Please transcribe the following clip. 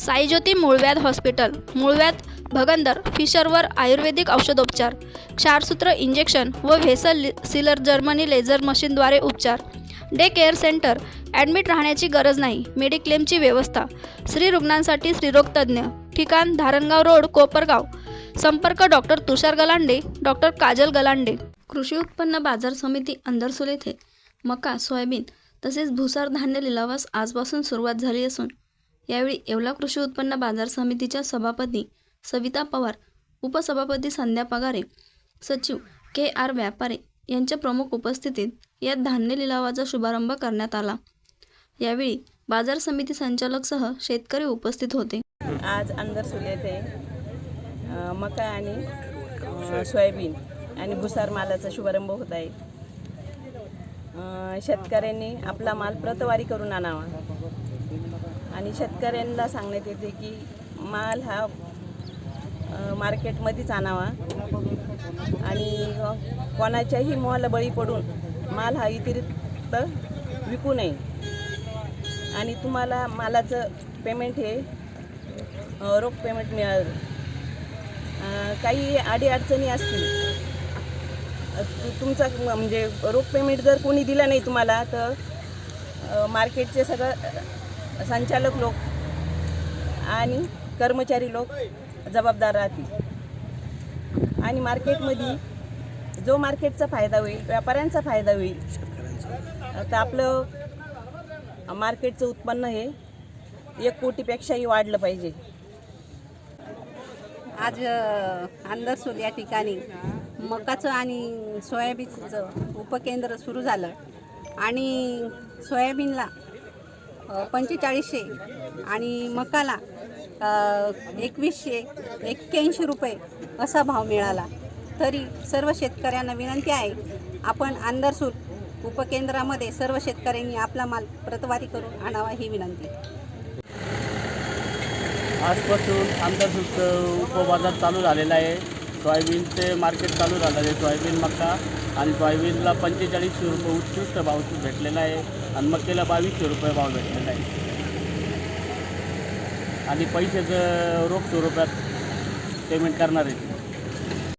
साईज्योती मूळव्याध हॉस्पिटल मूळव्याध भगंदर फिशरवर आयुर्वेदिक औषधोपचार क्षारसूत्र इंजेक्शन व व्हेसल लि- सिलर जर्मनी लेझर मशीनद्वारे उपचार. डे केअर सेंटर ॲडमिट राहण्याची गरज नाही मेडिक्लेमची व्यवस्था. स्त्री रुग्णांसाठी स्त्रीरोगतज्ञ ठिकाण धारणगाव रोड कोपरगाव. संपर्क डॉक्टर तुषार गलांडे डॉक्टर काजल गलांडे. कृषी उत्पन्न बाजार समिती अंदरसूल येथे. मका सोयाबीन तसेच भुसार धान्य लिलावास आजपासून सुरुवात झाली असून यावेळी येवला कृषी उत्पन्न बाजार समितीच्या सभापती सविता पवार उपसभापती संध्या पगारे सचिव के आर व्यापारे यांच्या प्रमुख उपस्थितीत या धान्य लिलावाचा शुभारंभ करण्यात आला. यावेळी बाजार समिती संचालकसह शेतकरी उपस्थित होते. आज अंदर येथे मका आणि सोयाबीन आणि भुसार मालाचा शुभारंभ होत आहे. शेतकऱ्यांनी आपला माल प्रतवारी करून आणावा. आणि शेतकऱ्यांना सांगण्यात येते की माल हा मार्केटमध्येच आणावा. आणि कोणाच्याही मोहाला बळी पडून माल हा इतिरिक्त विकू नये. आणि तुम्हाला मालाचं पेमेंट हे रोख पेमेंट मिळालं. काही अडीअडचणी असतील तुमचा म्हणजे रोख पेमेंट जर कोणी दिलं नाही तुम्हाला तर मार्केटचे सगळं संचालक लोक आणि कर्मचारी लोक जबाबदार राहतील. आणि मार्केटमध्ये जो मार्केटचा फायदा होईल व्यापाऱ्यांचा फायदा होईल तर आपलं मार्केटचं उत्पन्न हे एक कोटीपेक्षाही वाढलं पाहिजे. आज अ, अंदरसूल या ठिकाणी मकाचं आणि सोयाबीनचं उपकेंद्र सुरू झालं. आणि सोयाबीनला पंचेचाळीसशे आणि मकाला एकवीसशे एक्क्याऐंशी रुपये असा भाव मिळाला. तरी सर्व शेतकऱ्यांना विनंती आहे आपण अंदरसूल उपकेंद्रामध्ये सर्व शेतकऱ्यांनी आपला माल प्रतवारी करून आणावा ही विनंती. आजपासून आंतरसूत्र उपबाजार चालू झालेला आहे. सोयाबीनचे मार्केट चालू झालं आहे सोयाबीन मका आणि सोयाबीनला पंचेचाळीसशे रुपये उत्कृष्ट भाव भेटलेला आहे. आणि मक्केला बावीसशे रुपये भाव भेटलेला आहे. आणि पैशाचं रोख स्वरूपात पेमेंट करणार आहे.